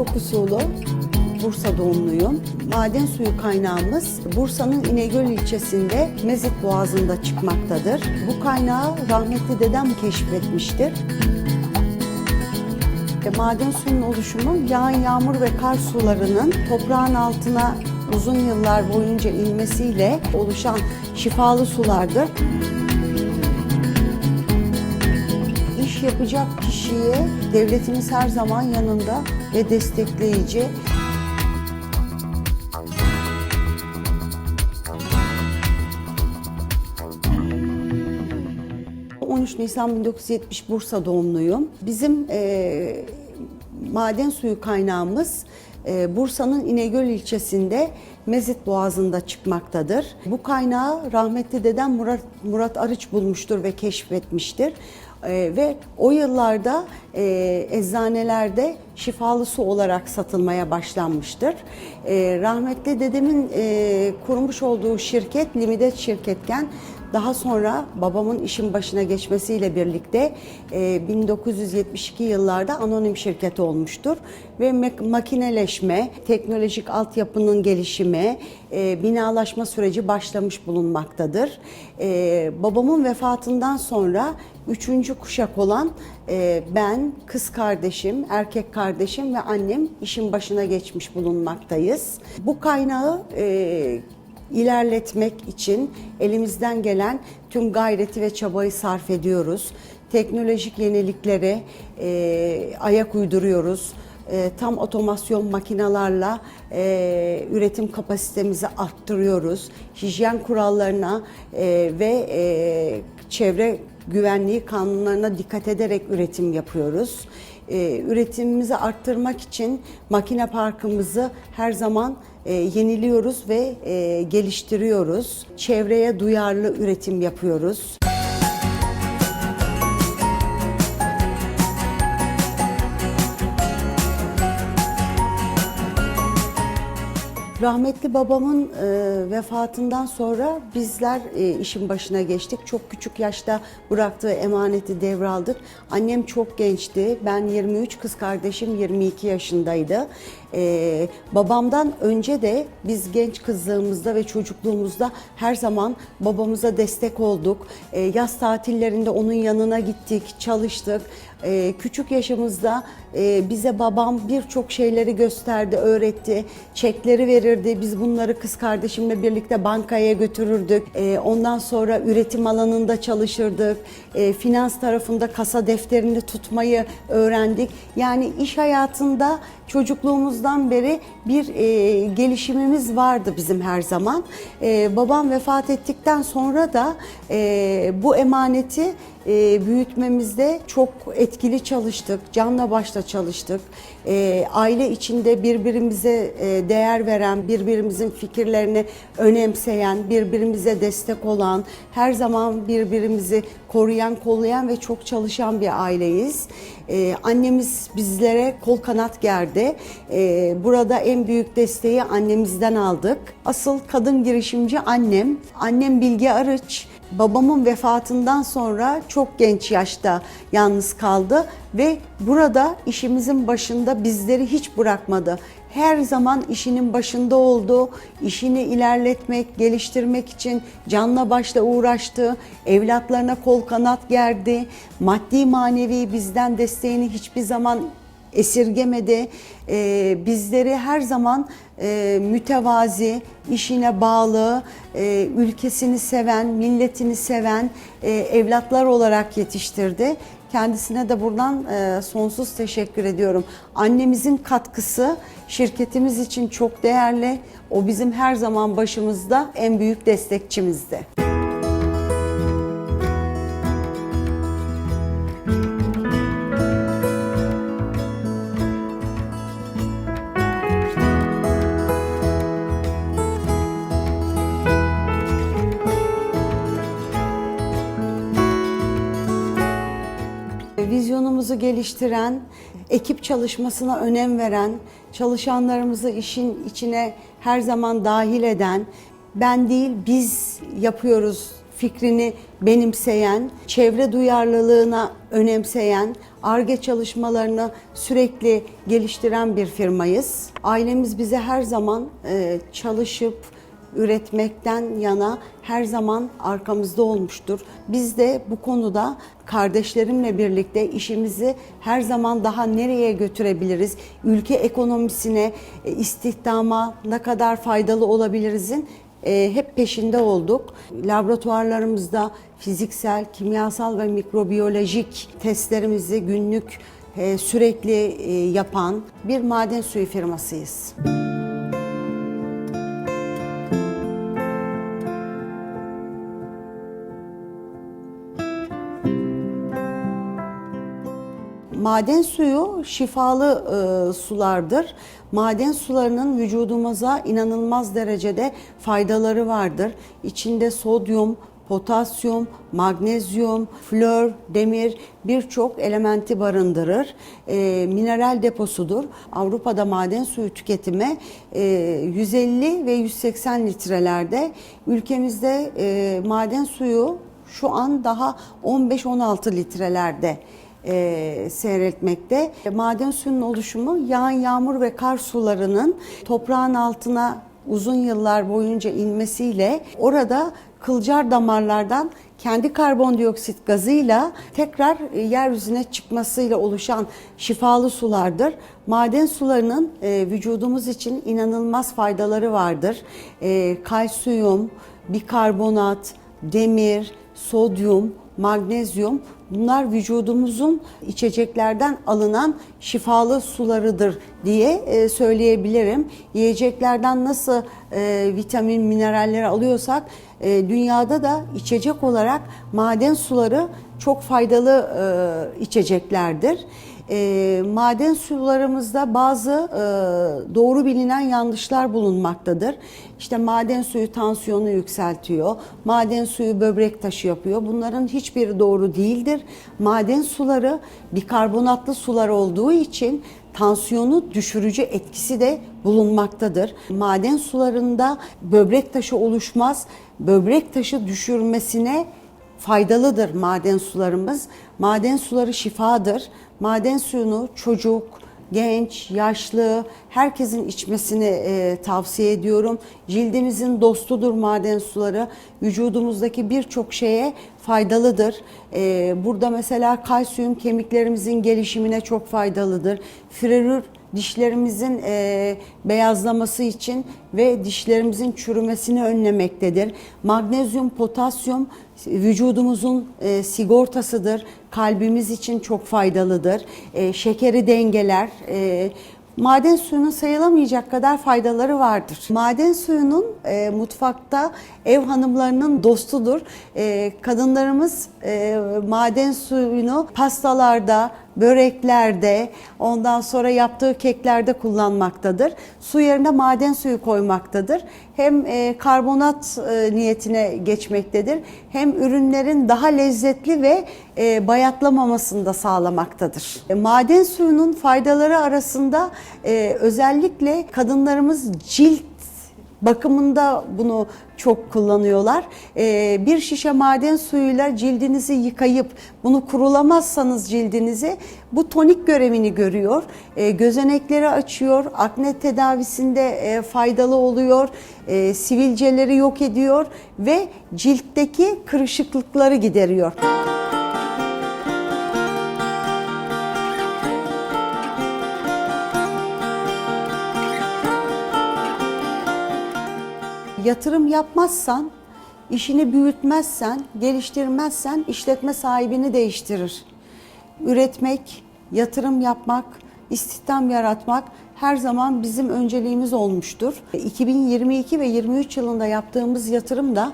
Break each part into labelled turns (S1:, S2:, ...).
S1: Çok Usulü, Bursa doğumluyum. Maden suyu kaynağımız Bursa'nın İnegöl ilçesinde Mezit Boğazı'nda çıkmaktadır. Bu kaynağı rahmetli dedem keşfetmiştir. Maden suyunun oluşumu yağan yağmur ve kar sularının toprağın altına uzun yıllar boyunca inmesiyle oluşan şifalı sulardır. İş yapacak kişiye devletimiz her zaman yanında ve destekleyici. 13 Nisan 1970 Bursa doğumluyum. Bizim eee, maden suyu kaynağımız eee, Bursa'nın İnegöl ilçesinde Mezit Boğazı'nda çıkmaktadır. Bu kaynağı rahmetli dedem Murat, Murat Arıç bulmuştur ve keşfetmiştir. Eee, ve o yıllarda eee, eczanelerde şifalı su olarak satılmaya başlanmıştır. Eee, rahmetli dedemin eee, kurmuş olduğu şirket Limited şirketken daha sonra babamın işin başına geçmesiyle birlikte e, 1972 yıllarda anonim şirket olmuştur ve makineleşme, teknolojik altyapının gelişimi, e, binalaşma süreci başlamış bulunmaktadır. E, babamın vefatından sonra üçüncü kuşak olan e, ben, kız kardeşim, erkek kardeşim ve annem işin başına geçmiş bulunmaktayız. Bu kaynağı e, ilerletmek için elimizden gelen tüm gayreti ve çabayı sarf ediyoruz. Teknolojik yeniliklere e, ayak uyduruyoruz. E, tam otomasyon makinalarla e, üretim kapasitemizi arttırıyoruz. Hijyen kurallarına e, ve e, çevre güvenliği kanunlarına dikkat ederek üretim yapıyoruz. E, üretimimizi arttırmak için makine parkımızı her zaman e, yeniliyoruz ve e, geliştiriyoruz. Çevreye duyarlı üretim yapıyoruz. Rahmetli babamın e, vefatından sonra bizler e, işin başına geçtik. Çok küçük yaşta bıraktığı emaneti devraldık. Annem çok gençti. Ben 23, kız kardeşim 22 yaşındaydı. E, babamdan önce de biz genç kızlığımızda ve çocukluğumuzda her zaman babamıza destek olduk. E, yaz tatillerinde onun yanına gittik, çalıştık. Ee, küçük yaşımızda e, bize babam birçok şeyleri gösterdi, öğretti. Çekleri verirdi. Biz bunları kız kardeşimle birlikte bankaya götürürdük. Ee, ondan sonra üretim alanında çalışırdık. Ee, finans tarafında kasa defterini tutmayı öğrendik. Yani iş hayatında çocukluğumuzdan beri bir e, gelişimimiz vardı bizim her zaman. E, babam vefat ettikten sonra da e, bu emaneti e, büyütmemizde çok etkili çalıştık. Canla başla çalıştık. E, aile içinde birbirimize e, değer veren, birbirimizin fikirlerini önemseyen, birbirimize destek olan, her zaman birbirimizi koruyan, kollayan ve çok çalışan bir aileyiz. E, annemiz bizlere kol kanat gerdi. E, burada en büyük desteği annemizden aldık. Asıl kadın girişimci annem. Annem Bilge Arıç. Babamın vefatından sonra çok genç yaşta yalnız kaldı ve burada işimizin başında bizleri hiç bırakmadı. Her zaman işinin başında oldu. İşini ilerletmek, geliştirmek için canla başla uğraştı. Evlatlarına kol kanat gerdi. Maddi manevi bizden desteğini hiçbir zaman esirgemedi. Ee, bizleri her zaman e, mütevazi, işine bağlı, e, ülkesini seven, milletini seven e, evlatlar olarak yetiştirdi. Kendisine de buradan e, sonsuz teşekkür ediyorum. Annemizin katkısı şirketimiz için çok değerli. O bizim her zaman başımızda en büyük destekçimizdi. Vizyonumuzu geliştiren, ekip çalışmasına önem veren, çalışanlarımızı işin içine her zaman dahil eden, ben değil biz yapıyoruz fikrini benimseyen, çevre duyarlılığına önemseyen, ARGE çalışmalarını sürekli geliştiren bir firmayız. Ailemiz bize her zaman e, çalışıp üretmekten yana her zaman arkamızda olmuştur. Biz de bu konuda kardeşlerimle birlikte işimizi her zaman daha nereye götürebiliriz? Ülke ekonomisine, e, istihdama ne kadar faydalı olabilirizin e, hep peşinde olduk. Laboratuvarlarımızda fiziksel, kimyasal ve mikrobiyolojik testlerimizi günlük e, sürekli yapan bir maden suyu firmasıyız. Maden suyu şifalı e, sulardır. Maden sularının vücudumuza inanılmaz derecede faydaları vardır. İçinde sodyum, potasyum, magnezyum, flor, demir birçok elementi barındırır. E, mineral deposudur. Avrupa'da maden suyu tüketimi e, 150 ve 180 litrelerde. Ülkemizde e, maden suyu şu an daha 15-16 litrelerde e, seyretmekte. Maden suyunun oluşumu yağan yağmur ve kar sularının toprağın altına uzun yıllar boyunca inmesiyle orada kılcal damarlardan kendi karbondioksit gazıyla tekrar e, yeryüzüne çıkmasıyla oluşan şifalı sulardır. Maden sularının e, vücudumuz için inanılmaz faydaları vardır. E, kalsiyum, bikarbonat, demir, sodyum, magnezyum bunlar vücudumuzun içeceklerden alınan şifalı sularıdır diye e, söyleyebilirim. Yiyeceklerden nasıl e, vitamin, mineralleri alıyorsak e, dünyada da içecek olarak maden suları çok faydalı içeceklerdir. E, maden sularımızda bazı e, doğru bilinen yanlışlar bulunmaktadır. İşte maden suyu tansiyonu yükseltiyor, maden suyu böbrek taşı yapıyor. Bunların hiçbiri doğru değildir. Maden suları bikarbonatlı sular olduğu için tansiyonu düşürücü etkisi de bulunmaktadır. Maden sularında böbrek taşı oluşmaz. Böbrek taşı düşürmesine faydalıdır maden sularımız. Maden suları şifadır. Maden suyunu çocuk, genç, yaşlı herkesin içmesini e, tavsiye ediyorum. Cildimizin dostudur maden suları. Vücudumuzdaki birçok şeye faydalıdır. E, burada mesela kalsiyum kemiklerimizin gelişimine çok faydalıdır. Frerür dişlerimizin e, beyazlaması için ve dişlerimizin çürümesini önlemektedir. Magnezyum, potasyum vücudumuzun e, sigortasıdır. Kalbimiz için çok faydalıdır. E, şekeri dengeler. E, Maden suyunun sayılamayacak kadar faydaları vardır. Maden suyunun e, mutfakta ev hanımlarının dostudur. E, kadınlarımız e, maden suyunu pastalarda, böreklerde, ondan sonra yaptığı keklerde kullanmaktadır. Su yerine maden suyu koymaktadır. Hem e, karbonat e, niyetine geçmektedir, hem ürünlerin daha lezzetli ve e, bayatlamamasını da sağlamaktadır. Maden suyunun faydaları arasında özellikle kadınlarımız cilt bakımında bunu çok kullanıyorlar. Ee, bir şişe maden suyuyla cildinizi yıkayıp bunu kurulamazsanız cildinizi bu tonik görevini görüyor. Ee, gözenekleri açıyor, akne tedavisinde e, faydalı oluyor, e, sivilceleri yok ediyor ve ciltteki kırışıklıkları gideriyor. Yatırım yapmazsan, işini büyütmezsen, geliştirmezsen işletme sahibini değiştirir. Üretmek, yatırım yapmak, istihdam yaratmak her zaman bizim önceliğimiz olmuştur. 2022 ve 23 yılında yaptığımız yatırım da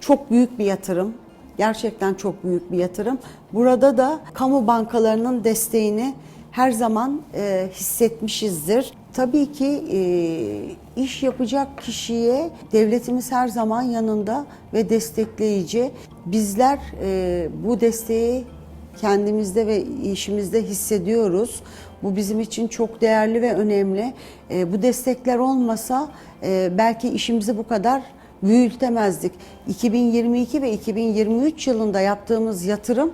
S1: çok büyük bir yatırım. Gerçekten çok büyük bir yatırım. Burada da kamu bankalarının desteğini her zaman e, hissetmişizdir. Tabii ki e, iş yapacak kişiye devletimiz her zaman yanında ve destekleyici. Bizler e, bu desteği kendimizde ve işimizde hissediyoruz. Bu bizim için çok değerli ve önemli. E, bu destekler olmasa e, belki işimizi bu kadar büyütemezdik. 2022 ve 2023 yılında yaptığımız yatırım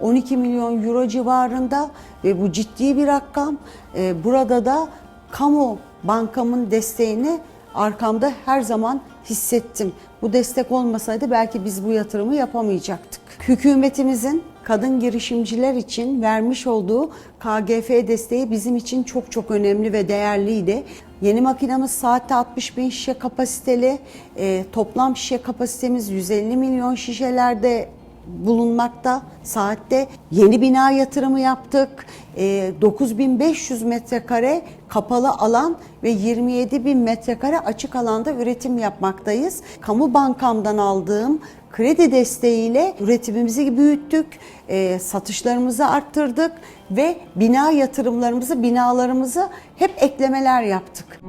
S1: 12 milyon euro civarında ve bu ciddi bir rakam. Ee, Burada da kamu bankamın desteğini arkamda her zaman hissettim. Bu destek olmasaydı belki biz bu yatırımı yapamayacaktık. Hükümetimizin kadın girişimciler için vermiş olduğu KGF desteği bizim için çok çok önemli ve değerliydi. Yeni makinamız saatte 60 bin şişe kapasiteli. Ee, toplam şişe kapasitemiz 150 milyon şişelerde bulunmakta. Saatte yeni bina yatırımı yaptık. Ee, 9500 metrekare kapalı alan ve 27 bin metrekare açık alanda üretim yapmaktayız. Kamu bankamdan aldığım kredi desteğiyle üretimimizi büyüttük, e, satışlarımızı arttırdık ve bina yatırımlarımızı, binalarımızı hep eklemeler yaptık.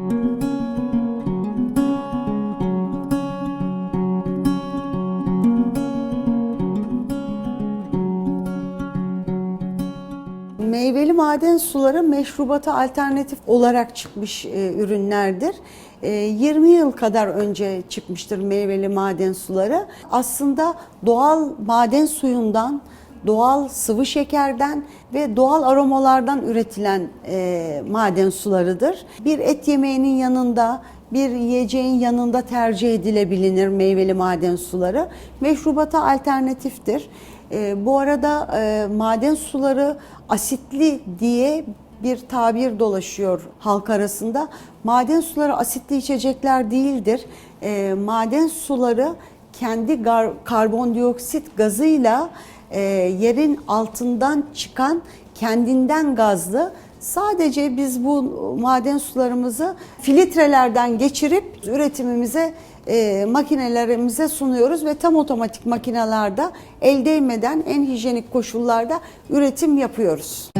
S1: Meyveli maden suları meşrubata alternatif olarak çıkmış e, ürünlerdir. E, 20 yıl kadar önce çıkmıştır meyveli maden suları. Aslında doğal maden suyundan, doğal sıvı şekerden ve doğal aromalardan üretilen e, maden sularıdır. Bir et yemeğinin yanında bir yiyeceğin yanında tercih edilebilir meyveli maden suları. Meşrubata alternatiftir. E, bu arada e, maden suları asitli diye bir tabir dolaşıyor halk arasında. Maden suları asitli içecekler değildir. E, maden suları kendi karbondioksit gazıyla e, yerin altından çıkan kendinden gazlı Sadece biz bu maden sularımızı filtrelerden geçirip üretimimize, e, makinelerimize sunuyoruz ve tam otomatik makinalarda el değmeden en hijyenik koşullarda üretim yapıyoruz.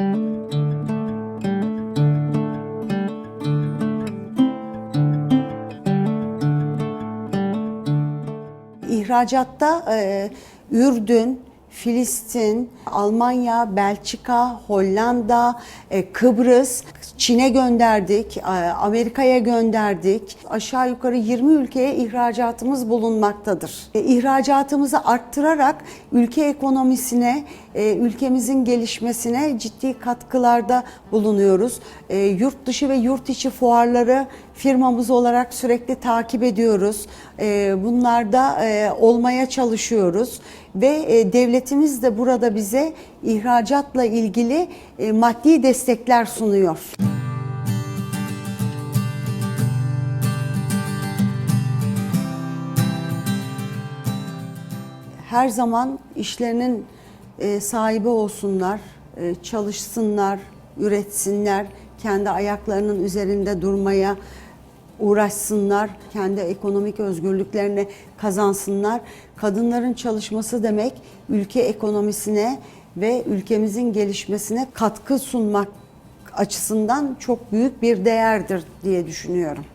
S1: İhracatta e, Ürdün, Filistin, Almanya, Belçika, Hollanda, e, Kıbrıs, Çin'e gönderdik, e, Amerika'ya gönderdik. Aşağı yukarı 20 ülkeye ihracatımız bulunmaktadır. E, İhracatımızı arttırarak ülke ekonomisine, ülkemizin gelişmesine ciddi katkılarda bulunuyoruz. Yurt dışı ve yurt içi fuarları firmamız olarak sürekli takip ediyoruz. E, Bunlarda e, olmaya çalışıyoruz ve e, devletimiz de burada bize ihracatla ilgili e, maddi destekler sunuyor. Her zaman işlerinin sahibi olsunlar, çalışsınlar, üretsinler, kendi ayaklarının üzerinde durmaya uğraşsınlar, kendi ekonomik özgürlüklerini kazansınlar. Kadınların çalışması demek ülke ekonomisine ve ülkemizin gelişmesine katkı sunmak açısından çok büyük bir değerdir diye düşünüyorum.